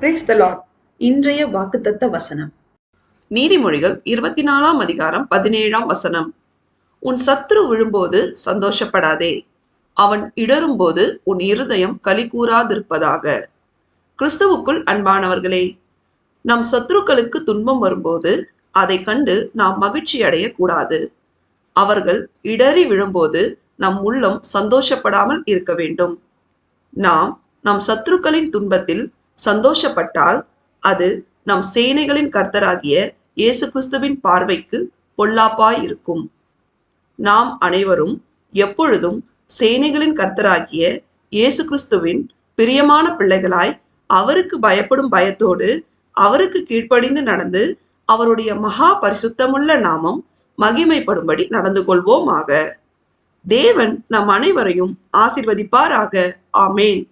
Brace த Lord இன்றைய வாக்குத்தத்த வசனம். நீதிமொழிகள் இருபத்தி நாலாம் அதிகாரம் பதினேழாம் வசனம். உன் சத்துரு விழும்போது சந்தோஷப்படாதே. அவன் இடரும்போது உன் இருதயம் களி கூறாதிருப்பதாக கிறிஸ்துவுக்குள் அன்பானவர்களே நம் சத்துருக்களுக்கு துன்பம் வரும்போது அதை கண்டு நாம் மகிழ்ச்சி அடையக்கூடாது அவர்கள் இடறி விழும்போது நம் உள்ளம் சந்தோஷப்படாமல் இருக்க வேண்டும். நாம் நம் சத்துருக்களின் துன்பத்தில் சந்தோஷப்பட்டால் அது நம் சேனைகளின் கர்த்தராகிய இயேசு கிறிஸ்துவின் பார்வைக்கு பொல்லாப்பாய் இருக்கும் நாம் அனைவரும் எப்பொழுதும் சேனைகளின் கர்த்தராகிய இயேசு கிறிஸ்துவின் பிரியமான பிள்ளைகளாய் அவருக்கு பயப்படும் பயத்தோடு அவருக்கு கீழ்ப்படிந்து நடந்து அவருடைய மகா பரிசுத்தமுள்ள நாமம் மகிமைப்படும்படி நடந்து கொள்வோமாக. தேவன் நம் அனைவரையும் ஆசிர்வதிப்பாராக. ஆமேன்.